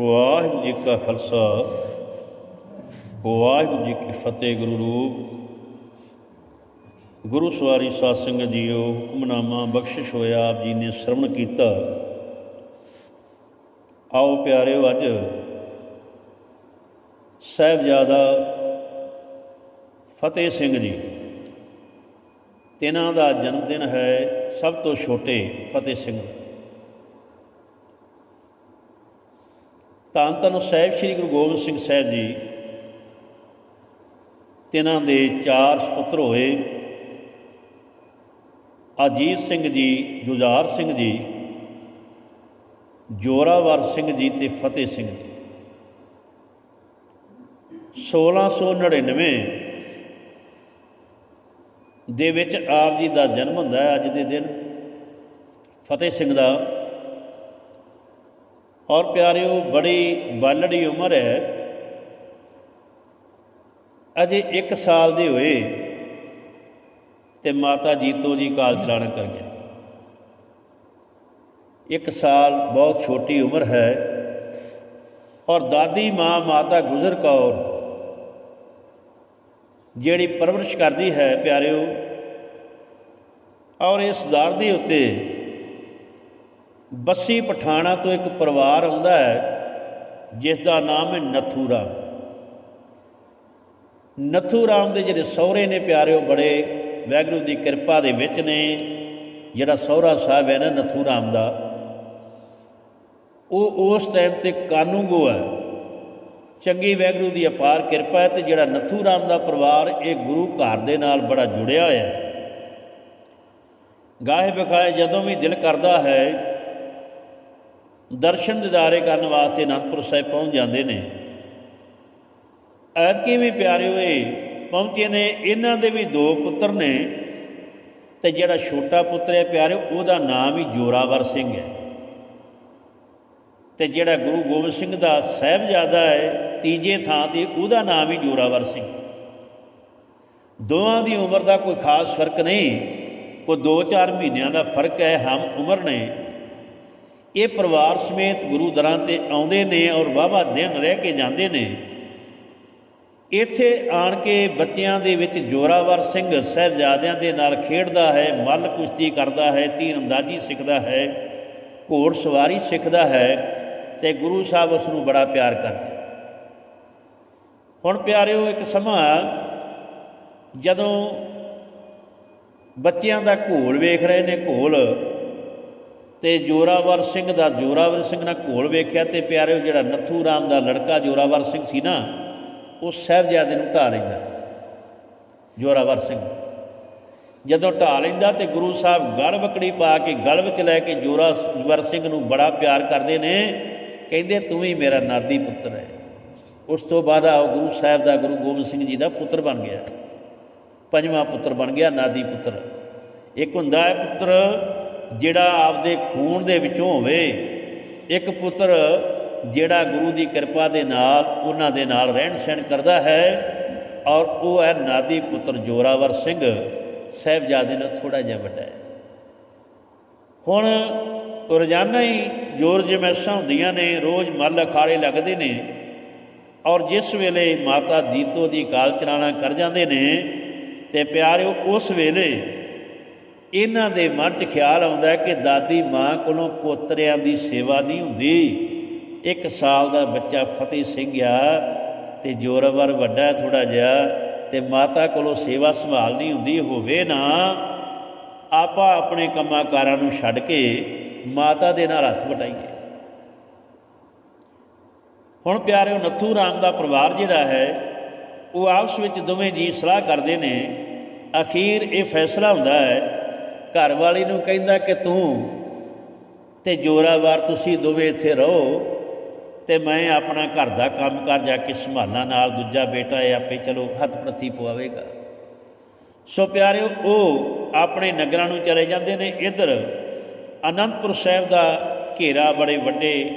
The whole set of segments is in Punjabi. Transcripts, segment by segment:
ਵਾਹਿਗੁਰੂ ਜੀ ਕਾ ਖਾਲਸਾ, ਵਾਹਿਗੁਰੂ ਜੀ ਕੀ ਫਤਿਹ ਗੁਰੂ ਰੂਪ। ਗੁਰੂ ਸਵਾਰੀ ਸਾਧ ਸੰਗਤ ਜੀਓ, ਹੁਕਮਨਾਮਾ, ਬਖਸ਼ਿਸ਼ ਹੋਇਆ ਆਪ ਜੀ ਨੇ ਸ਼ਰਵਣ ਕੀਤਾ। ਆਓ ਪਿਆਰਿਓ, ਅੱਜ ਸਾਹਿਬਜ਼ਾਦਾ ਫਤਿਹ ਸਿੰਘ ਜੀ, ਤਿਨਾਂ ਦਾ ਜਨਮ ਦਿਨ ਹੈ ਸਭ ਤੋਂ ਛੋਟੇ ਫਤਿਹ ਸਿੰਘ ਦਾ। ਧੰਨ ਧੰਨ ਸਾਹਿਬ ਸ੍ਰੀ ਗੁਰੂ ਗੋਬਿੰਦ ਸਿੰਘ ਸਾਹਿਬ ਜੀ ਤਿਨਾਂ ਦੇ ਚਾਰ ਸੁਪੁੱਤਰ ਹੋਏ। ਅਜੀਤ ਸਿੰਘ ਜੀ, ਜੁਝਾਰ ਸਿੰਘ ਜੀ, ਜੋਰਾਵਰ ਸਿੰਘ ਜੀ ਤੇ ਫਤਿਹ ਸਿੰਘ ਜੀ। 1699 ਦੇ ਵਿੱਚ ਆਪ ਜੀ ਦਾ ਜਨਮ ਹੁੰਦਾ ਹੈ ਅੱਜ ਦੇ ਦਿਨ। ਫਤਿਹ ਸਿੰਘ ਦਾ ਔਰ ਪਿਆਰਿਓ, ਬੜੀ ਬਾਲੜੀ ਉਮਰ ਹੈ। ਅਜੇ 1 ਸਾਲ ਦੇ ਹੋਏ ਤੇ ਮਾਤਾ ਜੀਤੋ ਜੀ ਕਾਲ ਚਲਾਣਾ ਕਰ ਗਏ। 1 ਸਾਲ ਬਹੁਤ ਛੋਟੀ ਉਮਰ ਹੈ ਔਰ ਦਾਦੀ, ਮਾਂ, ਮਾਤਾ ਗੁਜ਼ਰ ਕੌਰ ਜਿਹੜੀ ਪਰਵਰਿਸ਼ ਕਰਦੀ ਹੈ ਪਿਆਰਿਓ, ਔਰ ਇਸ ਦਰ ਦੇ ਉੱਤੇ ਬੱਸੀ ਪਠਾਣਾ ਤੋਂ ਇੱਕ ਪਰਿਵਾਰ ਆਉਂਦਾ ਹੈ, ਜਿਸ ਦਾ ਨਾਮ ਹੈ ਨਥੂ ਰਾਮ ਨਥੂ ਰਾਮ ਦੇ ਜਿਹੜੇ ਸਹੁਰੇ ਨੇ ਪਿਆਰਿਓ, ਬੜੇ ਵੈਗਰੂ ਦੀ ਕਿਰਪਾ ਦੇ ਵਿੱਚ ਨੇ, ਜਿਹੜਾ ਸਹੁਰਾ ਸਾਹਿਬ ਹੈ ਨਾ ਨਥੂ ਰਾਮ ਦਾ, ਉਹ ਉਸ ਟਾਈਮ ਤੇ ਕਾਨੂੰਗੋ ਹੈ। ਚੰਗੀ ਵੈਗਰੂ ਦੀ ਅਪਾਰ ਕਿਰਪਾ ਹੈ ਤੇ ਜਿਹੜਾ ਨਥੂ ਰਾਮ ਦਾ ਪਰਿਵਾਰ, ਇਹ ਗੁਰੂ ਘਰ ਦੇ ਨਾਲ ਬੜਾ ਜੁੜਿਆ ਹੋਇਆ ਹੈ। ਗਾਹੇ ਬਖਾਏ ਜਦੋਂ ਵੀ ਦਿਲ ਕਰਦਾ ਹੈ ਦਰਸ਼ਨ ਦਿਦਾਰੇ ਕਰਨ ਵਾਸਤੇ ਅਨੰਦਪੁਰ ਸਾਹਿਬ ਪਹੁੰਚ ਜਾਂਦੇ ਨੇ। ਐਤਕੀ ਵੀ ਪਿਆਰੇ ਹੋਏ ਪਹੁੰਚੇ ਨੇ, ਇਹਨਾਂ ਦੇ ਵੀ ਦੋ ਪੁੱਤਰ ਨੇ ਤੇ ਜਿਹੜਾ ਛੋਟਾ ਪੁੱਤਰ ਹੈ ਪਿਆਰੇ ਉਹਦਾ ਨਾਮ ਹੀ ਜੋਰਾਵਰ ਸਿੰਘ ਹੈ। ਤੇ ਜਿਹੜਾ ਗੁਰੂ ਗੋਬਿੰਦ ਸਿੰਘ ਦਾ ਸਹਿਬਜ਼ਾਦਾ ਹੈ, ਤੀਜੇ ਥਾਂ ਤੇ ਉਹਦਾ ਨਾਮ ਹੀ ਜੋਰਾਵਰ ਸਿੰਘ। ਦੋਵਾਂ ਦੀ ਉਮਰ ਦਾ ਕੋਈ ਖਾਸ ਫ਼ਰਕ ਨਹੀਂ, ਕੋਈ 2-4 ਮਹੀਨਿਆਂ ਦਾ ਫ਼ਰਕ ਹੈ, ਹਮ ਉਮਰ ਨੇ। ਇਹ ਪਰਿਵਾਰ ਸਮੇਤ ਗੁਰੂ ਦਰਾਂ ਤੇ ਆਉਂਦੇ ਨੇ ਔਰ ਵਾਹਵਾ ਦਿਨ ਰਹਿ ਕੇ ਜਾਂਦੇ ਨੇ। ਇੱਥੇ ਆਣ ਕੇ ਬੱਚਿਆਂ ਦੇ ਵਿੱਚ ਜੋਰਾਵਰ ਸਿੰਘ ਸਹਿਬਜ਼ਾਦਿਆਂ ਦੇ ਨਾਲ ਖੇਡਦਾ ਹੈ, ਮੱਲ ਕੁਸ਼ਤੀ ਕਰਦਾ ਹੈ, ਤੀਰ ਅੰਦਾਜ਼ੀ ਸਿੱਖਦਾ ਹੈ, ਘੋੜ ਸਵਾਰੀ ਸਿੱਖਦਾ ਹੈ ਤੇ ਗੁਰੂ ਸਾਹਿਬ ਉਸ ਨੂੰ ਬੜਾ ਪਿਆਰ ਕਰਦੇ ਹੁਣ ਪਿਆਰਿਓ, ਇੱਕ ਸਮਾਂ ਜਦੋਂ ਬੱਚਿਆਂ ਦਾ ਘੋਲ ਵੇਖ ਰਹੇ ਨੇ, ਘੋਲ ਤੇ ਜੋਰਾਵਰ ਸਿੰਘ ਦਾ, ਜੋਰਾਵਰ ਸਿੰਘ ਨਾਲ ਘੋਲ ਵੇਖਿਆ ਤੇ ਪਿਆਰਿਓ ਜਿਹੜਾ ਨੱਥੂ ਰਾਮ ਦਾ ਲੜਕਾ ਜੋਰਾਵਰ ਸਿੰਘ ਸੀ ਨਾ, ਉਹ ਸਾਹਿਬਜ਼ਾਦੇ ਨੂੰ ਢਾ ਲੈਂਦਾ। ਜੋਰਾਵਰ ਸਿੰਘ ਜਦੋਂ ਢਾ ਲੈਂਦਾ ਤੇ ਗੁਰੂ ਸਾਹਿਬ ਗਲ ਵਕੜੀ ਪਾ ਕੇ ਗਲ ਵਿੱਚ ਲੈ ਕੇ ਜੋਰਾਵਰ ਸਿੰਘ ਨੂੰ ਬੜਾ ਪਿਆਰ ਕਰਦੇ ਨੇ, ਕਹਿੰਦੇ, ਤੂੰ ਵੀ ਮੇਰਾ ਨਾਦੀ ਪੁੱਤਰ ਹੈ। ਉਸ ਤੋਂ ਬਾਅਦ ਆ ਗੁਰੂ ਸਾਹਿਬ ਦਾ ਗੁਰੂ ਗੋਬਿੰਦ ਸਿੰਘ ਜੀ ਦਾ ਪੁੱਤਰ ਬਣ ਗਿਆ। ਪੰਜਵਾਂ ਪੁੱਤਰ ਬਣ ਗਿਆ ਨਾਦੀ ਪੁੱਤਰ। ਇੱਕ ਹੁੰਦਾ ਹੈ ਪੁੱਤਰ ਜਿਹੜਾ ਆਪਦੇ ਖੂਨ ਦੇ ਵਿੱਚੋਂ ਹੋਵੇ, ਇੱਕ ਪੁੱਤਰ ਜਿਹੜਾ ਗੁਰੂ ਦੀ ਕਿਰਪਾ ਦੇ ਨਾਲ, ਉਹਨਾਂ ਦੇ ਨਾਲ ਰਹਿਣ ਸਹਿਣ ਕਰਦਾ ਹੈ, ਔਰ ਉਹ ਹੈ ਨਾਦੀ ਪੁੱਤਰ ਜੋਰਾਵਰ ਸਿੰਘ, ਸਾਹਿਬਜ਼ਾਦੇ ਨਾਲ ਥੋੜਾ ਜਿਹਾ ਵੱਡਾ ਹੈ। ਹੁਣ ਰੋਜ਼ਾਨਾ ਹੀ ਜੋਰ ਜਮੈਸਾਂ ਹੁੰਦੀਆਂ ਨੇ, ਰੋਜ਼ ਮੱਲ ਅਖਾੜੇ ਲੱਗਦੇ ਨੇ, ਔਰ ਜਿਸ ਵੇਲੇ ਮਾਤਾ ਜੀਤੋ ਦੀ ਕਾਲ ਚਲਾਣਾ ਕਰ ਜਾਂਦੇ ਨੇ, ਤੇ ਪਿਆਰਿਓ, ਉਸ ਵੇਲੇ ਇਹਨਾਂ ਦੇ ਮਨ 'ਚ ਖਿਆਲ ਆਉਂਦਾ ਕਿ ਦਾਦੀ ਮਾਂ ਕੋਲੋਂ ਪੋਤਰਿਆਂ ਦੀ ਸੇਵਾ ਨਹੀਂ ਹੁੰਦੀ। ਇੱਕ ਸਾਲ ਦਾ ਬੱਚਾ ਫਤਿਹ ਸਿੰਘ ਆ ਤੇ ਜੋਰਵਰ ਵੱਡਾ ਥੋੜਾ ਜਿਹਾ ਤੇ ਮਾਤਾ ਕੋਲੋਂ ਸੇਵਾ ਸੰਭਾਲ ਨਹੀਂ ਹੁੰਦੀ, ਹੋਵੇ ਨਾ। ਆਪਾਂ ਆਪਣੇ ਕੰਮਾਂ ਕਾਰਾਂ ਨੂੰ ਛੱਡ ਕੇ ਮਾਤਾ ਦੇ ਨਾਲ ਹੱਥ ਵਟਾਈਏ। ਹੁਣ ਪਿਆਰਿਓ, ਨੱਥੂ ਰਾਮ ਦਾ ਪਰਿਵਾਰ ਜਿਹੜਾ ਹੈ, ਉਹ ਆਪਸ ਵਿੱਚ ਦੋਵੇਂ ਜੀ ਸਲਾਹ ਕਰਦੇ ਨੇ। ਅਖੀਰ ਇਹ ਫੈਸਲਾ ਹੁੰਦਾ ਹੈ ਘਰ ਵਾਲੀ ਨੂੰ ਕਹਿੰਦਾ ਕਿ ਤੂੰ ਤੇ ਜੋਰਾਵਰ ਤੁਸੀਂ ਦੋਵੇਂ ਇੱਥੇ ਰਹੋ ਤੇ ਮੈਂ ਆਪਣਾ ਘਰ ਦਾ ਕੰਮ ਕਰ ਜਾ ਕੇ ਸੰਭਾਲਣਾ ਨਾਲ ਦੂਜਾ ਬੇਟਾ ਇਹ ਆਪੇ ਚਲੋ ਹੱਥ ਪ੍ਰਤੀ ਪਵਾਵੇਗਾ। ਸੋ ਪਿਆਰਿਓ, ਉਹ ਆਪਣੇ ਨਗਰਾਂ ਨੂੰ ਚਲੇ ਜਾਂਦੇ ਨੇ। ਇੱਧਰ ਅਨੰਦਪੁਰ ਸਾਹਿਬ ਦਾ ਘੇਰਾ ਬੜੇ ਵੱਡੇ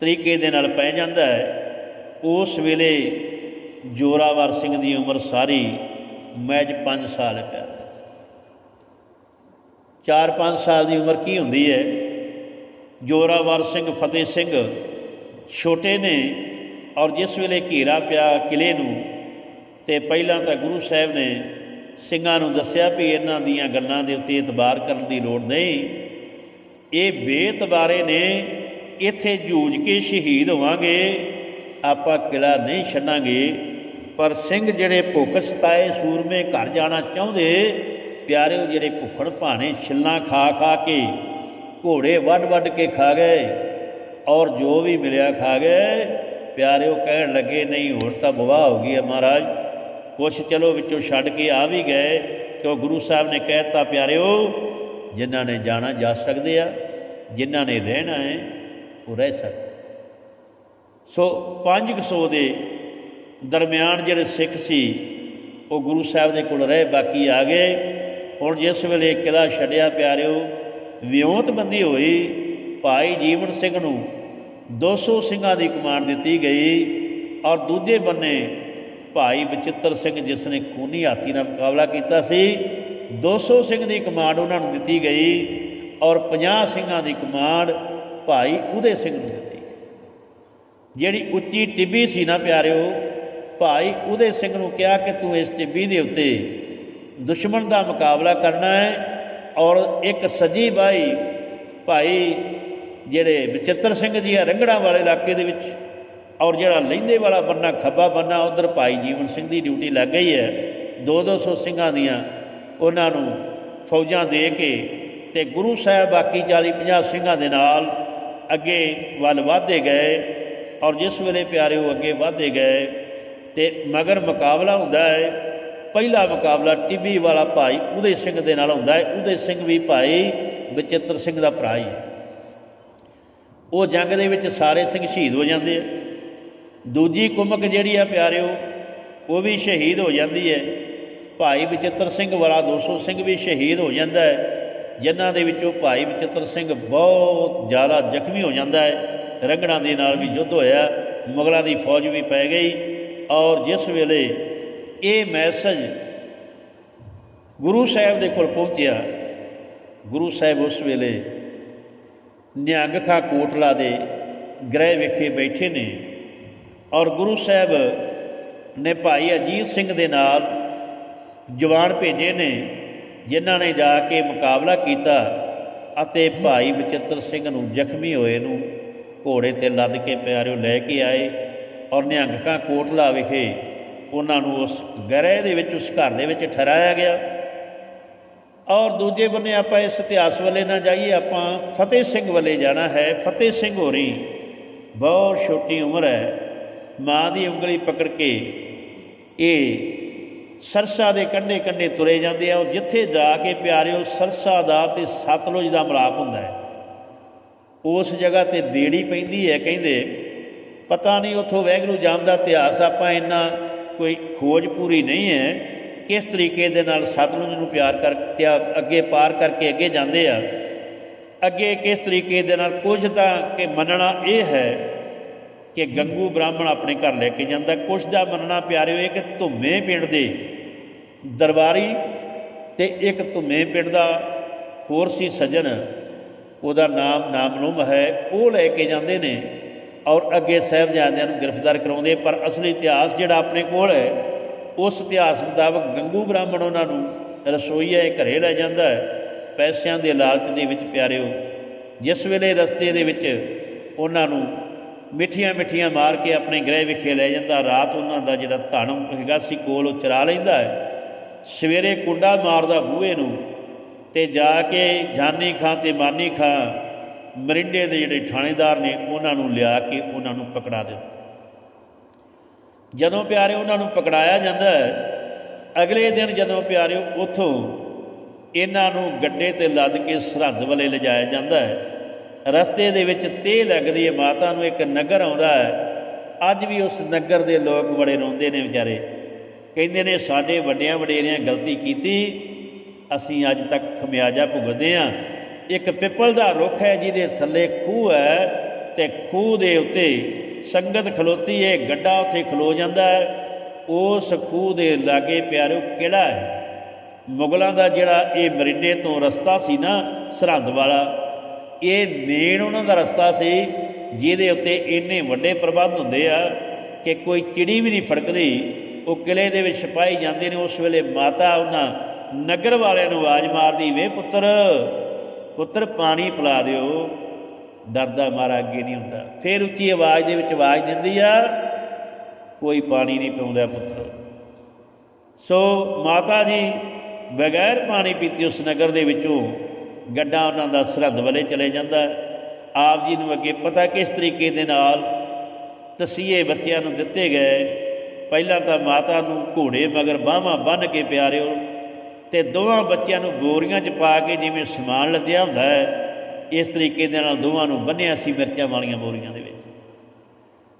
ਤਰੀਕੇ ਦੇ ਨਾਲ ਪੈ ਜਾਂਦਾ ਹੈ। ਉਸ ਵੇਲੇ ਜੋਰਾਵਰ ਸਿੰਘ ਦੀ ਉਮਰ ਸਾਰੀ ਮੈਜ 5 ਸਾਲ ਹੈ 4-5 ਸਾਲ ਦੀ ਉਮਰ ਕੀ ਹੁੰਦੀ ਹੈ? ਜੋਰਾਵਰ ਸਿੰਘ, ਫਤਿਹ ਸਿੰਘ ਛੋਟੇ ਨੇ ਔਰ ਜਿਸ ਵੇਲੇ ਘੇਰਾ ਪਿਆ ਕਿਲੇ ਨੂੰ ਤੇ ਪਹਿਲਾਂ ਤਾਂ ਗੁਰੂ ਸਾਹਿਬ ਨੇ ਸਿੰਘਾਂ ਨੂੰ ਦੱਸਿਆ ਵੀ ਇਹਨਾਂ ਦੀਆਂ ਗੱਲਾਂ ਦੇ ਉੱਤੇ ਇਤਬਾਰ ਕਰਨ ਦੀ ਲੋੜ ਨਹੀਂ। ਇਹ ਬੇਤਬਾਰੇ ਨੇ, ਇੱਥੇ ਜੂਝ ਕੇ ਸ਼ਹੀਦ ਹੋਵਾਂਗੇ, ਆਪਾਂ ਕਿਲਾ ਨਹੀਂ ਛੱਡਾਂਗੇ। ਪਰ ਸਿੰਘ ਜਿਹੜੇ ਭੁੱਖ ਸਤਾਏ ਸੂਰਮੇ ਘਰ ਜਾਣਾ ਚਾਹੁੰਦੇ ਪਿਆਰਿਓ ਜਿਹੜੇ ਭੁੱਖੜ ਭਾਣੇ ਛਿੱਲਾਂ ਖਾ ਖਾ ਕੇ ਘੋੜੇ ਵੱਢ ਵੱਢ ਕੇ ਖਾ ਗਏ ਔਰ ਜੋ ਵੀ ਮਿਲਿਆ ਖਾ ਗਏ, ਪਿਆਰਿਓ ਕਹਿਣ ਲੱਗੇ, ਨਹੀਂ, ਹੋਰ ਤਾਂ ਬਵਾਹ ਹੋ ਗਈ ਹੈ ਮਹਾਰਾਜ। ਕੁਛ ਚਲੋ ਵਿੱਚੋਂ ਛੱਡ ਕੇ ਆ ਵੀ ਗਏ, ਕਿਉਂ ਗੁਰੂ ਸਾਹਿਬ ਨੇ ਕਹਿਤਾ ਪਿਆਰਿਓ, ਜਿਨ੍ਹਾਂ ਨੇ ਜਾਣਾ ਜਾ ਸਕਦੇ ਆ, ਜਿਨ੍ਹਾਂ ਨੇ ਰਹਿਣਾ ਹੈ, ਉਹ ਰਹਿ ਸਕਦੇ ਸੋ 500 ਦੇ ਦਰਮਿਆਨ ਜਿਹੜੇ ਸਿੱਖ ਸੀ, ਉਹ ਗੁਰੂ ਸਾਹਿਬ ਦੇ ਕੋਲ ਰਹੇ, ਬਾਕੀ ਆ ਗਏ। ਹੁਣ ਜਿਸ ਵੇਲੇ ਕਿਲਾ ਛੱਡਿਆ ਪਿਆਰਿਓ, ਵਿਉਂਤ ਬੰਦੀ ਹੋਈ, ਭਾਈ ਜੀਵਨ ਸਿੰਘ ਨੂੰ 200 ਸਿੰਘਾਂ ਦੀ ਕਮਾਂਡ ਦਿੱਤੀ ਗਈ ਔਰ ਦੂਜੇ ਬੰਨੇ ਭਾਈ ਬਚਿੱਤਰ ਸਿੰਘ ਜਿਸ ਨੇ ਖੂਨੀ ਹਾਥੀ ਨਾਲ ਮੁਕਾਬਲਾ ਕੀਤਾ ਸੀ 200 ਸਿੰਘ ਦੀ ਕਮਾਂਡ ਉਹਨਾਂ ਨੂੰ ਦਿੱਤੀ ਗਈ ਔਰ 50 ਸਿੰਘਾਂ ਦੀ ਕਮਾਂਡ ਭਾਈ ਉਦੇ ਸਿੰਘ ਨੂੰ ਦਿੱਤੀ ਗਈ। ਜਿਹੜੀ ਉੱਚੀ ਟਿੱਬੀ ਸੀ ਨਾ ਪਿਆਰਿਓ, ਭਾਈ ਉਦੇ ਸਿੰਘ ਨੂੰ ਕਿਹਾ ਕਿ ਤੂੰ ਇਸ ਟਿੱਬੀ ਦੇ ਉੱਤੇ ਦੁਸ਼ਮਣ ਦਾ ਮੁਕਾਬਲਾ ਕਰਨਾ ਹੈ ਔਰ ਇੱਕ ਸੱਜੀ ਬਾਈ ਭਾਈ ਜਿਹੜੇ ਬਚਿੱਤਰ ਸਿੰਘ ਜੀ ਆ ਰੰਗੜਾ ਵਾਲੇ ਇਲਾਕੇ ਦੇ ਵਿੱਚ ਔਰ ਜਿਹੜਾ ਲਹਿੰਦੇ ਵਾਲਾ ਬੰਨਾ, ਖੱਬਾ ਬੰਨਾ, ਉਧਰ ਭਾਈ ਜੀਵਨ ਸਿੰਘ ਦੀ ਡਿਊਟੀ ਲੱਗ ਗਈ ਹੈ। 2-200 ਸਿੰਘਾਂ ਦੀਆਂ ਉਹਨਾਂ ਨੂੰ ਫੌਜਾਂ ਦੇ ਕੇ ਤੇ ਗੁਰੂ ਸਾਹਿਬ ਬਾਕੀ 40-50 ਸਿੰਘਾਂ ਦੇ ਨਾਲ ਅੱਗੇ ਵੱਲ ਵਧਦੇ ਗਏ ਔਰ ਜਿਸ ਵੇਲੇ ਪਿਆਰੇ ਉਹ ਅੱਗੇ ਵਧਦੇ ਗਏ ਤੇ ਮਗਰ ਮੁਕਾਬਲਾ ਹੁੰਦਾ ਹੈ ਪਹਿਲਾ ਮੁਕਾਬਲਾ ਟਿੱਬੀ ਵਾਲਾ ਭਾਈ ਉਦੇ ਸਿੰਘ ਦੇ ਨਾਲ ਹੁੰਦਾ ਹੈ। ਉਦੇ ਸਿੰਘ ਵੀ ਭਾਈ ਬਚਿੱਤਰ ਸਿੰਘ ਦਾ ਭਰਾ ਹੀ ਹੈ। ਉਹ ਜੰਗ ਦੇ ਵਿੱਚ ਸਾਰੇ ਸਿੰਘ ਸ਼ਹੀਦ ਹੋ ਜਾਂਦੇ ਆ। ਦੂਜੀ ਕੁਮਕ ਜਿਹੜੀ ਆ ਪਿਆਰਿਓ, ਉਹ ਵੀ ਸ਼ਹੀਦ ਹੋ ਜਾਂਦੀ ਹੈ। ਭਾਈ ਬਚਿੱਤਰ ਸਿੰਘ ਵਾਲਾ 200 ਸਿੰਘ ਵੀ ਸ਼ਹੀਦ ਹੋ ਜਾਂਦਾ ਹੈ। ਜਿਨ੍ਹਾਂ ਦੇ ਵਿੱਚੋਂ ਭਾਈ ਬਚਿੱਤਰ ਸਿੰਘ ਬਹੁਤ ਜ਼ਿਆਦਾ ਜ਼ਖਮੀ ਹੋ ਜਾਂਦਾ ਹੈ। ਰੰਗੜਾਂ ਦੇ ਨਾਲ ਵੀ ਯੁੱਧ ਹੋਇਆ। ਮੁਗਲਾਂ ਦੀ ਫੌਜ ਵੀ ਪੈ ਗਈ। ਔਰ ਜਿਸ ਵੇਲੇ ਇਹ ਮੈਸੇਜ ਗੁਰੂ ਸਾਹਿਬ ਦੇ ਕੋਲ ਪਹੁੰਚਿਆ। ਗੁਰੂ ਸਾਹਿਬ ਉਸ ਵੇਲੇ ਨਿਹੰਗ ਖਾਂ ਕੋਟਲਾ ਦੇ ਗ੍ਰਹਿ ਵਿਖੇ ਬੈਠੇ ਨੇ ਔਰ ਗੁਰੂ ਸਾਹਿਬ ਨੇ ਭਾਈ ਅਜੀਤ ਸਿੰਘ ਦੇ ਨਾਲ ਜਵਾਨ ਭੇਜੇ ਨੇ, ਜਿਨ੍ਹਾਂ ਨੇ ਜਾ ਕੇ ਮੁਕਾਬਲਾ ਕੀਤਾ ਅਤੇ ਭਾਈ ਬਚਿੱਤਰ ਸਿੰਘ ਨੂੰ ਜ਼ਖਮੀ ਹੋਏ ਨੂੰ ਘੋੜੇ ਤੇ ਲੱਦ ਕੇ ਪਿਆਰਿਓ ਲੈ ਕੇ ਆਏ ਔਰ ਨਿਹੰਗਖਾਂ ਕੋਟਲਾ ਵਿਖੇ ਉਹਨਾਂ ਨੂੰ ਉਸ ਗ੍ਰਹਿ ਦੇ ਵਿੱਚ, ਉਸ ਘਰ ਦੇ ਵਿੱਚ ਠਹਿਰਾਇਆ ਗਿਆ। ਔਰ ਦੂਜੇ ਬੰਨੇ ਆਪਾਂ ਇਸ ਇਤਿਹਾਸ ਵੱਲੇ ਨਾ ਜਾਈਏ, ਆਪਾਂ ਫਤਿਹ ਸਿੰਘ ਵੱਲੇ ਜਾਣਾ ਹੈ। ਫਤਿਹ ਸਿੰਘ ਹੋਰੀ ਬਹੁਤ ਛੋਟੀ ਉਮਰ ਹੈ। ਮਾਂ ਦੀ ਉਂਗਲੀ ਪਕੜ ਕੇ ਇਹ ਸਰਸਾ ਦੇ ਕੰਢੇ ਕੰਢੇ ਤੁਰੇ ਜਾਂਦੇ ਆ। ਔਰ ਜਿੱਥੇ ਜਾ ਕੇ ਪਿਆਰਿਓ, ਸਰਸਾ ਦਾ ਤੇ ਸਤਲੁਜ ਦਾ ਮਿਲਾਪ ਹੁੰਦਾ ਹੈ। ਉਸ ਜਗ੍ਹਾ ਤੇ ਦੇੜੀ ਪੈਂਦੀ ਹੈ, ਕਹਿੰਦੇ, ਪਤਾ ਨਹੀਂ ਉੱਥੋਂ ਵੈਗਰੂ ਜਾਣ ਦਾ ਇਤਿਹਾਸ ਆਪਾਂ ਇੰਨਾ ਕੋਈ ਖੋਜ ਪੂਰੀ ਨਹੀਂ ਹੈ, ਕਿਸ ਤਰੀਕੇ ਦੇ ਨਾਲ ਸਤਲੁਜ ਨੂੰ ਪਿਆਰ ਕਰਕੇ ਅੱਗੇ ਪਾਰ ਕਰਕੇ ਅੱਗੇ ਜਾਂਦੇ ਆ, ਅੱਗੇ ਕਿਸ ਤਰੀਕੇ ਦੇ ਨਾਲ ਕੁਝ ਤਾਂ ਕਿ ਮੰਨਣਾ ਇਹ ਹੈ ਕਿ ਗੰਗੂ ਬ੍ਰਾਹਮਣ ਆਪਣੇ ਘਰ ਲੈ ਕੇ ਜਾਂਦਾ ਕੁਛ ਦਾ ਮੰਨਣਾ ਪਿਆਰਿਓ ਇਹ ਕਿ ਧੁੰਮੇ ਪਿੰਡ ਦੇ ਦਰਬਾਰੀ ਤੇ ਇੱਕ ਧੁੰਮੇ ਪਿੰਡ ਦਾ ਹੋਰ ਸੀ ਸੱਜਣ, ਉਹਦਾ ਨਾਮ ਨਾਮਲੂਮ ਹੈ, ਉਹ ਲੈ ਕੇ ਜਾਂਦੇ ਨੇ। ਔਰ ਅੱਗੇ ਸਾਹਿਬਜ਼ਾਦਿਆਂ ਨੂੰ ਗ੍ਰਿਫਤਾਰ ਕਰਾਉਂਦੇ ਪਰ ਅਸਲੀ ਇਤਿਹਾਸ ਜਿਹੜਾ ਆਪਣੇ ਕੋਲ ਹੈ, ਉਸ ਇਤਿਹਾਸ ਮੁਤਾਬਕ ਗੰਗੂ ਬ੍ਰਾਹਮਣ ਉਹਨਾਂ ਨੂੰ ਰਸੋਈਏ ਇਹ ਘਰੇ ਲੈ ਜਾਂਦਾ ਹੈ, ਪੈਸਿਆਂ ਦੇ ਲਾਲਚ ਦੇ ਵਿੱਚ ਪਿਆਰਿਓ। ਜਿਸ ਵੇਲੇ ਰਸਤੇ ਦੇ ਵਿੱਚ ਉਹਨਾਂ ਨੂੰ ਮਿੱਠੀਆਂ ਮਿੱਠੀਆਂ ਮਾਰ ਕੇ ਆਪਣੇ ਗ੍ਰਹਿ ਵਿਖੇ ਲੈ ਜਾਂਦਾ, ਰਾਤ ਉਹਨਾਂ ਦਾ ਜਿਹੜਾ ਧਨ ਹੈਗਾ ਸੀ, ਕੋਲ ਉਹ ਚਰਾ ਲੈਂਦਾ ਹੈ। ਸਵੇਰੇ ਕੁੰਡਾ ਮਾਰਦਾ ਬੂਹੇ ਨੂੰ ਤੇ ਜਾ ਕੇ ਜਾਨੀ ਖਾਂ ਤੇ ਮਾਨੀ ਖਾਂ ਮਰਿੰਡੇ ਦੇ ਜਿਹੜੇ ਥਾਣੇਦਾਰ ਨੇ ਉਹਨਾਂ ਨੂੰ ਲਿਆ ਕੇ ਉਹਨਾਂ ਨੂੰ ਪਕੜਾ ਦਿੰਦਾ ਜਦੋਂ ਪਿਆਰੇ ਉਹਨਾਂ ਨੂੰ ਪਕੜਾਇਆ ਜਾਂਦਾ ਹੈ, ਅਗਲੇ ਦਿਨ ਜਦੋਂ ਪਿਆਰੇ ਉਥੋਂ ਇਹਨਾਂ ਨੂੰ ਗੱਡੇ ਤੇ ਲੱਦ ਕੇ ਸਰਹੱਦ ਵੱਲੇ ਲਿਜਾਇਆ ਜਾਂਦਾ ਹੈ, ਰਸਤੇ ਦੇ ਵਿੱਚ ਤੇਹ ਲੱਗਦੀ ਹੈ, ਮਾਤਾ ਨੂੰ ਇੱਕ ਨਗਰ ਆਉਂਦਾ ਹੈ। ਅੱਜ ਵੀ ਉਸ ਨਗਰ ਦੇ ਲੋਕ ਬੜੇ ਰੋਂਦੇ ਨੇ ਵਿਚਾਰੇ। ਕਹਿੰਦੇ ਨੇ, ਸਾਡੇ ਵੱਡਿਆਂ ਵਡੇਰਿਆਂ ਗਲਤੀ ਕੀਤੀ, ਅਸੀਂ ਅੱਜ ਤੱਕ ਖਮਿਆਜਾ ਭੁਗਤਦੇ ਆ ਇੱਕ ਪਿੱਪਲ ਦਾ ਰੁੱਖ ਹੈ ਜਿਹਦੇ ਥੱਲੇ ਖੂਹ ਹੈ ਤੇ ਖੂਹ ਦੇ ਉੱਤੇ ਸੰਗਤ ਖਲੋਤੀ ਹੈ, ਗੱਡਾ ਉੱਥੇ ਖਲੋ ਜਾਂਦਾ ਹੈ। ਉਸ ਖੂਹ ਦੇ ਲਾਗੇ ਪਿਆਰੋ ਕਿਹੜਾ ਹੈ। ਮੁਗਲਾਂ ਦਾ ਜਿਹੜਾ ਇਹ ਮਰਿੰਡੇ ਤੋਂ ਰਸਤਾ ਸੀ ਨਾ, ਸਰਹੰਦ ਵਾਲਾ, ਇਹ ਮੇਨ ਉਹਨਾਂ ਦਾ ਰਸਤਾ ਸੀ, ਜਿਹਦੇ ਉੱਤੇ ਇੰਨੇ ਵੱਡੇ ਪ੍ਰਬੰਧ ਹੁੰਦੇ ਆ ਕਿ ਕੋਈ ਚਿੜੀ ਵੀ ਨਹੀਂ ਫੜਕਦੀ। ਉਹ ਕਿਲੇ ਦੇ ਵਿੱਚ ਸਿਪਾਹੀ ਜਾਂਦੇ ਨੇ। ਉਸ ਵੇਲੇ ਮਾਤਾ ਉਹਨਾਂ ਨਗਰ ਵਾਲਿਆਂ ਨੂੰ ਆਵਾਜ਼ ਮਾਰਦੀ, ਵੇ ਪੁੱਤਰ ਪੁੱਤਰ, ਪਾਣੀ ਪਿਲਾ ਦਿਓ। ਡਰਦਾ ਮਾਰਾ ਅੱਗੇ ਨਹੀਂ ਹੁੰਦਾ। ਫਿਰ ਉੱਚੀ ਆਵਾਜ਼ ਦੇ ਵਿੱਚ ਆਵਾਜ਼ ਦਿੰਦੀ ਆ, ਕੋਈ ਪਾਣੀ ਨਹੀਂ ਪਿਉਂਦਾ ਪੁੱਤਰ। ਸੋ ਮਾਤਾ ਜੀ ਬਗੈਰ ਪਾਣੀ ਪੀਤੀ ਉਸ ਨਗਰ ਦੇ ਵਿੱਚੋਂ ਗੱਡਾ ਉਹਨਾਂ ਦਾ ਸਰਹੱਦ ਵੱਲੇ ਚਲੇ ਜਾਂਦਾ। ਆਪ ਜੀ ਨੂੰ ਅੱਗੇ ਪਤਾ ਕਿਸ ਤਰੀਕੇ ਦੇ ਨਾਲ ਤਸੀਹੇ ਬੱਚਿਆਂ ਨੂੰ ਦਿੱਤੇ ਗਏ। ਪਹਿਲਾਂ ਤਾਂ ਮਾਤਾ ਨੂੰ ਘੋੜੇ ਮਗਰ ਬਾਹਾਂ ਬੰਨ੍ਹ ਕੇ ਪਿਆਰਿਓ। ਤੇ ਦੋਵਾਂ ਬੱਚਿਆਂ ਨੂੰ ਬੋਰੀਆਂ 'ਚ ਪਾ ਕੇ ਜਿਵੇਂ ਸਮਾਨ ਲੱਦਿਆ ਹੁੰਦਾ ਹੈ, ਇਸ ਤਰੀਕੇ ਦੇ ਨਾਲ ਦੋਵਾਂ ਨੂੰ ਬੰਨਿਆ ਸੀ ਮਿਰਚਾਂ ਵਾਲੀਆਂ ਬੋਰੀਆਂ ਦੇ ਵਿੱਚ।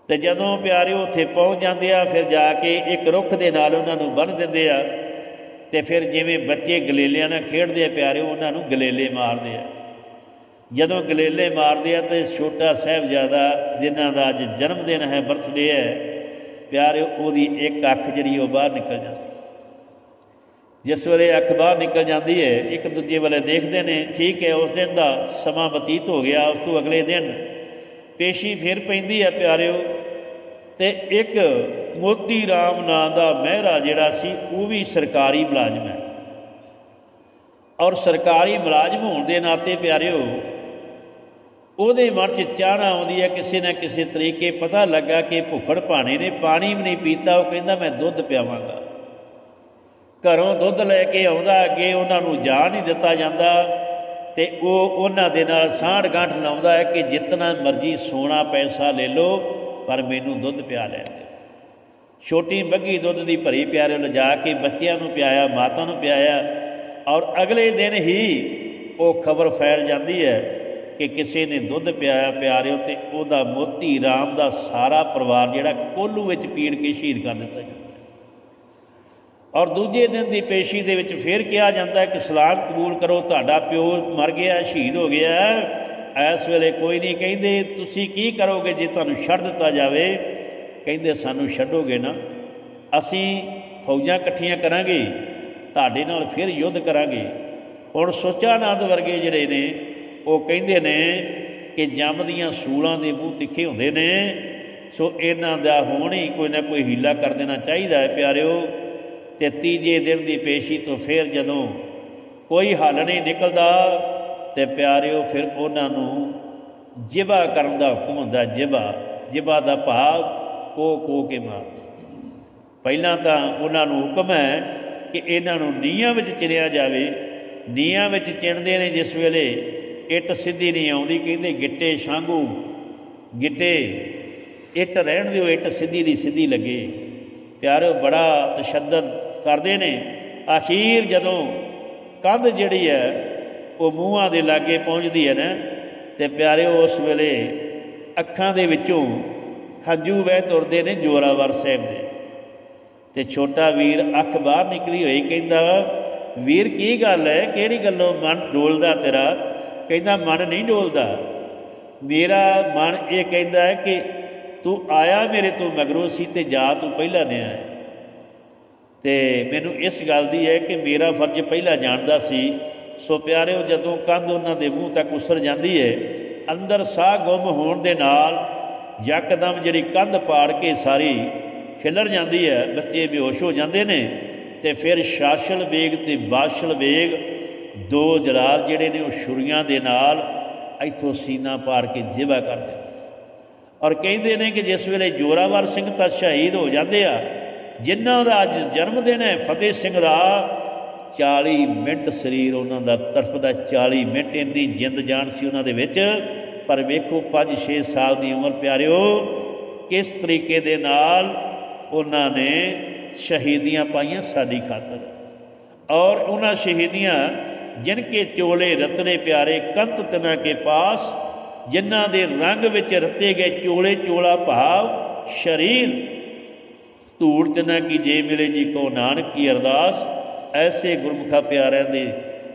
ਤੇ ਜਦੋਂ ਪਿਆਰਿਓ ਉੱਥੇ ਪਹੁੰਚ ਜਾਂਦੇ ਆ, ਫਿਰ ਜਾ ਕੇ ਇੱਕ ਰੁੱਖ ਦੇ ਨਾਲ ਉਹਨਾਂ ਨੂੰ ਬੰਨ੍ਹ ਦਿੰਦੇ ਆ ਤੇ ਫਿਰ ਜਿਵੇਂ ਬੱਚੇ ਗਲੇਲਿਆਂ ਨਾਲ ਖੇਡਦੇ ਆ ਪਿਆਰਿਓ, ਉਹਨਾਂ ਨੂੰ ਗਲੇਲੇ ਮਾਰਦੇ ਆ। ਜਦੋਂ ਗਲੇਲੇ ਮਾਰਦੇ ਆ ਤੇ ਛੋਟਾ ਸਾਹਿਬਜ਼ਾਦਾ, ਜਿਨ੍ਹਾਂ ਦਾ ਅੱਜ ਜਨਮ ਦਿਨ ਹੈ ਬਰਥਡੇ ਹੈ, ਪਿਆਰਿਓ ਉਹਦੀ ਇੱਕ ਅੱਖ ਜਿਹੜੀ ਉਹ ਬਾਹਰ ਨਿਕਲ ਜਾਂਦੀ। ਜਿਸ ਵੇਲੇ ਅੱਖ ਬਾਹਰ ਨਿਕਲ ਜਾਂਦੀ ਹੈ ਇੱਕ ਦੂਜੇ ਵੱਲੇ ਦੇਖਦੇ ਨੇ, ਠੀਕ ਹੈ ਉਸ ਦਿਨ ਦਾ ਸਮਾਂ ਬਤੀਤ ਹੋ ਗਿਆ, ਉਸ ਤੋਂ ਅਗਲੇ ਦਿਨ ਪੇਸ਼ੀ ਫਿਰ ਪੈਂਦੀ ਹੈ ਪਿਆਰਿਓ, ਤੇ ਇੱਕ ਮੋਤੀ ਰਾਮ ਨਾਂ ਦਾ ਮਹਿਰਾ ਜਿਹੜਾ ਸੀ, ਉਹ ਵੀ ਸਰਕਾਰੀ ਮੁਲਾਜ਼ਮ ਹੈ। ਔਰ ਸਰਕਾਰੀ ਮੁਲਾਜ਼ਮ ਹੋਣ ਦੇ ਨਾਤੇ ਪਿਆਰਿਓ, ਉਹਦੇ ਮਨ 'ਚ ਚਾਹਨਾ ਆਉਂਦੀ ਹੈ ਕਿਸੇ ਨਾ ਕਿਸੇ ਤਰੀਕੇ ਪਤਾ ਲੱਗਾ ਕਿ ਭੁੱਖੜ ਭਾਣੇ ਨੇ, ਪਾਣੀ ਵੀ ਨਹੀਂ ਪੀਤਾ, ਉਹ ਕਹਿੰਦਾ, ਮੈਂ ਦੁੱਧ ਪਿਆਵਾਂਗਾ। ਘਰੋਂ ਦੁੱਧ ਲੈ ਕੇ ਆਉਂਦਾ, ਅੱਗੇ ਉਹਨਾਂ ਨੂੰ ਜਾ ਨਹੀਂ ਦਿੱਤਾ ਜਾਂਦਾ। ਤੇ ਉਹ ਉਹਨਾਂ ਦੇ ਨਾਲ ਸਾਂਢ ਗਾਂਠ ਲਾਉਂਦਾ ਹੈ ਕਿ ਜਿੰਨਾ ਮਰਜ਼ੀ ਸੋਨਾ ਪੈਸਾ ਲੈ ਲਓ, ਪਰ ਮੈਨੂੰ ਦੁੱਧ ਪਿਆ ਲੈਣ ਦਿਓ। ਛੋਟੀ ਬੱਗੀ ਦੁੱਧ ਦੀ ਭਰੀ ਪਿਆਰੇ ਲਿਜਾ ਕੇ ਬੱਚਿਆਂ ਨੂੰ ਪਿਆਇਆ, ਮਾਤਾ ਨੂੰ ਪਿਆਇਆ। ਔਰ ਅਗਲੇ ਦਿਨ ਹੀ ਉਹ ਖਬਰ ਫੈਲ ਜਾਂਦੀ ਹੈ ਕਿ ਕਿਸੇ ਨੇ ਦੁੱਧ ਪਿਆਇਆ ਪਿਆਰਿਓ, ਤੇ ਉਹਦਾ ਮੋਤੀ ਰਾਮ ਦਾ ਸਾਰਾ ਪਰਿਵਾਰ ਜਿਹੜਾ ਕੋਲੂ ਵਿੱਚ ਪੀੜ ਕੇ ਸ਼ਹੀਦ ਕਰ ਦਿੱਤਾ ਜਾਂਦਾ। ਔਰ ਦੂਜੇ ਦਿਨ ਦੀ ਪੇਸ਼ੀ ਦੇ ਵਿੱਚ ਫਿਰ ਕਿਹਾ ਜਾਂਦਾ ਕਿ ਸਲਾਮ ਕਬੂਲ ਕਰੋ, ਤੁਹਾਡਾ ਪਿਓ ਮਰ ਗਿਆ, ਸ਼ਹੀਦ ਹੋ ਗਿਆ। ਇਸ ਵੇਲੇ ਕੋਈ ਨਹੀਂ ਕਹਿੰਦੇ, ਤੁਸੀਂ ਕੀ ਕਰੋਗੇ ਜੇ ਤੁਹਾਨੂੰ ਛੱਡ ਦਿੱਤਾ ਜਾਵੇ? ਕਹਿੰਦੇ, ਸਾਨੂੰ ਛੱਡੋਗੇ ਨਾ। ਅਸੀਂ ਫੌਜਾਂ ਇਕੱਠੀਆਂ ਕਰਾਂਗੇ, ਤੁਹਾਡੇ ਨਾਲ ਫਿਰ ਯੁੱਧ ਕਰਾਂਗੇ। ਹੁਣ ਸੋਚਾਨੰਦ ਵਰਗੇ ਜਿਹੜੇ ਨੇ, ਉਹ ਕਹਿੰਦੇ ਨੇ ਕਿ ਜੰਮਦੀਆਂ ਸੂਲਾਂ ਦੇ ਮੂੰਹ ਤਿੱਖੇ ਹੁੰਦੇ ਨੇ, ਸੋ ਇਹਨਾਂ ਦਾ ਹੁਣ ਹੀ ਕੋਈ ਨਾ ਕੋਈ ਹੀਲਾ ਕਰ ਦੇਣਾ ਚਾਹੀਦਾ ਹੈ, ਪਿਆਰਿਓ। ਤੇ ਤੀਜੇ ਦਿਨ ਦੀ ਪੇਸ਼ੀ ਤੋਂ ਫਿਰ ਜਦੋਂ ਕੋਈ ਹੱਲ ਨਹੀਂ ਨਿਕਲਦਾ ਤੇ ਪਿਆਰਿਓ, ਫਿਰ ਉਹਨਾਂ ਨੂੰ ਜਿਬਾ ਕਰਨ ਦਾ ਹੁਕਮ ਹੁੰਦਾ ਜਿਬਾ ਜਿਬਾ ਦਾ ਭਾਵ ਕੋ ਕੋ ਕੇ ਮਾਰ ਪਹਿਲਾਂ ਤਾਂ ਉਹਨਾਂ ਨੂੰ ਹੁਕਮ ਹੈ ਕਿ ਇਹਨਾਂ ਨੂੰ ਨੀਹਾਂ ਵਿੱਚ ਚਿਣਿਆ ਜਾਵੇ। ਨੀਹਾਂ ਵਿੱਚ ਚਿਣਦੇ ਨੇ ਜਿਸ ਵੇਲੇ ਇੱਟ ਸਿੱਧੀ ਨਹੀਂ ਆਉਂਦੀ, ਕਹਿੰਦੇ ਗਿੱਟੇ ਸ਼ਾਂਗੂ ਗਿੱਟੇ, ਇੱਟ ਰਹਿਣ ਦਿਓ, ਇੱਟ ਸਿੱਧੀ ਦੀ ਸਿੱਧੀ ਲੱਗੇ। ਪਿਆਰਿਓ, ਬੜਾ ਤਸ਼ੱਦਦ ਕਰਦੇ ਨੇ। ਅਖੀਰ ਜਦੋਂ ਕੰਧ ਜਿਹੜੀ ਹੈ, ਉਹ ਮੂੰਹਾਂ ਦੇ ਲਾਗੇ ਪਹੁੰਚਦੀ ਹੈ ਨਾ, ਤੇ ਪਿਆਰੇ ਉਸ ਵੇਲੇ ਅੱਖਾਂ ਦੇ ਵਿੱਚੋਂ ਹੰਝੂ ਵਹਿ ਤੁਰਦੇ ਨੇ ਜੋਰਾਵਰ ਸਾਹਿਬ ਦੇ। ਤੇ ਛੋਟਾ ਵੀਰ ਅੱਖ ਬਾਹਰ ਨਿਕਲੀ ਹੋਈ ਕਹਿੰਦਾ, ਵੀਰ, ਕੀ ਗੱਲ ਹੈ? ਕਿਹੜੀ ਗੱਲੋਂ ਮਨ ਡੋਲਦਾ ਤੇਰਾ? ਕਹਿੰਦਾ, ਮਨ ਨਹੀਂ ਡੋਲਦਾ। ਮੇਰਾ ਮਨ ਇਹ ਕਹਿੰਦਾ ਹੈ ਕਿ ਤੂੰ ਆਇਆ ਮੇਰੇ ਤੋਂ ਮਗਰੋਂ ਸੀ ਤੇ ਜਾ ਤੂੰ ਪਹਿਲਾਂ ਨੇ ਆਇਆ ਤੇ ਮੈਨੂੰ ਇਸ ਗੱਲ ਦੀ ਹੈ ਕਿ ਮੇਰਾ ਫਰਜ਼ ਪਹਿਲਾਂ ਜਾਣਦਾ ਸੀ, ਸੋ ਪਿਆਰਿਓ ਜਦੋਂ ਕੰਧ ਉਹਨਾਂ ਦੇ ਮੂੰਹ ਤੱਕ ਉਸਰ ਜਾਂਦੀ ਹੈ ਅੰਦਰ ਸਾਹ ਗੁੰਮ ਹੋਣ ਦੇ ਨਾਲ ਯਕਦਮ ਜਿਹੜੀ ਕੰਧ ਪਾੜ ਕੇ ਸਾਰੀ ਖਿਲਰ ਜਾਂਦੀ ਹੈ ਬੱਚੇ ਬੇਹੋਸ਼ ਹੋ ਜਾਂਦੇ ਨੇ, ਤੇ ਫਿਰ ਸ਼ਾਸਲ ਵੇਗ ਤੇ ਬਾਸ਼ਲ ਵੇਗ ਦੋ ਜਲਾਲ ਜਿਹੜੇ ਨੇ ਉਹ ਛੁਰੀਆਂ ਦੇ ਨਾਲ ਇੱਥੋਂ ਸੀਨਾ ਪਾੜ ਕੇ ਜਿਵਾ ਕਰਦੇ ਔਰ ਕਹਿੰਦੇ ਨੇ ਕਿ ਜਿਸ ਵੇਲੇ ਜੋਰਾਵਰ ਸਿੰਘ ਤਾਂ ਸ਼ਹੀਦ ਹੋ ਜਾਂਦੇ ਆ ਜਿਨ੍ਹਾਂ ਦਾ ਅੱਜ ਜਨਮ ਦਿਨ ਹੈ, ਫਤਿਹ ਸਿੰਘ ਦਾ 40 ਮਿੰਟ ਸਰੀਰ ਉਹਨਾਂ ਦਾ ਤੜਫਦਾ 40 ਮਿੰਟ ਇੰਨੀ ਜਿੰਦ ਜਾਨ ਸੀ ਉਹਨਾਂ ਦੇ ਵਿੱਚ। ਪਰ ਵੇਖੋ 5-6 ਸਾਲ ਦੀ ਉਮਰ ਪਿਆਰਿਓ, ਕਿਸ ਤਰੀਕੇ ਦੇ ਨਾਲ ਉਹਨਾਂ ਨੇ ਸ਼ਹੀਦੀਆਂ ਪਾਈਆਂ ਸਾਡੀ ਖਾਤਰ। ਔਰ ਉਹਨਾਂ ਸ਼ਹੀਦੀਆਂ ਜਿਨ ਕੇ ਚੋਲੇ ਰਤਨੇ ਪਿਆਰੇ ਕੰਤ ਤਨਾ ਕੇ ਪਾਸ, ਜਿਨ੍ਹਾਂ ਦੇ ਰੰਗ ਵਿੱਚ ਰਤੇ ਗਏ ਚੋਲੇ ਚੋਲਾ ਭਾਵ ਸ਼ਰੀਰ ਧੂੜ ਤਨਾ ਕੀ ਜੇ ਮਿਲੇ ਜੀ ਕੋ ਨਾਨਕ ਕੀ ਅਰਦਾਸ। ਐਸੇ ਗੁਰਮੁਖਾ ਪਿਆਰਿਆਂ ਦੇ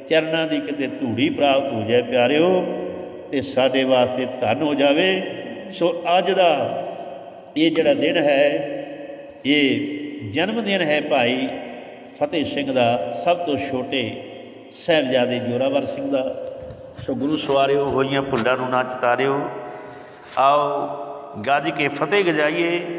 ਚਰਨਾਂ ਦੀ ਕਿਤੇ ਧੂੜੀ ਪ੍ਰਾਪਤ ਹੋ ਜਾਏ ਪਿਆਰਿਓ, ਤੇ ਸਾਡੇ ਵਾਸਤੇ ਧਨ ਹੋ ਜਾਵੇ। ਸੋ ਅੱਜ ਦਾ ਇਹ ਜਿਹੜਾ ਦਿਨ ਹੈ, ਇਹ ਜਨਮ ਦਿਨ ਹੈ ਭਾਈ ਫਤਿਹ ਸਿੰਘ ਦਾ, ਸਭ ਤੋਂ ਛੋਟੇ ਸਾਹਿਬਜ਼ਾਦੇ ਜੋਰਾਵਰ ਸਿੰਘ ਦਾ। ਸੋ ਗੁਰੂ ਸਵਾਰਿਓ, ਹੋਈਆਂ ਭੁੱਲਾਂ ਨੂੰ ਨਾ ਚਤਾਰਿਓ। ਆਓ ਗੱਜ ਕੇ ਫਤਿਹ ਗਜਾਈਏ।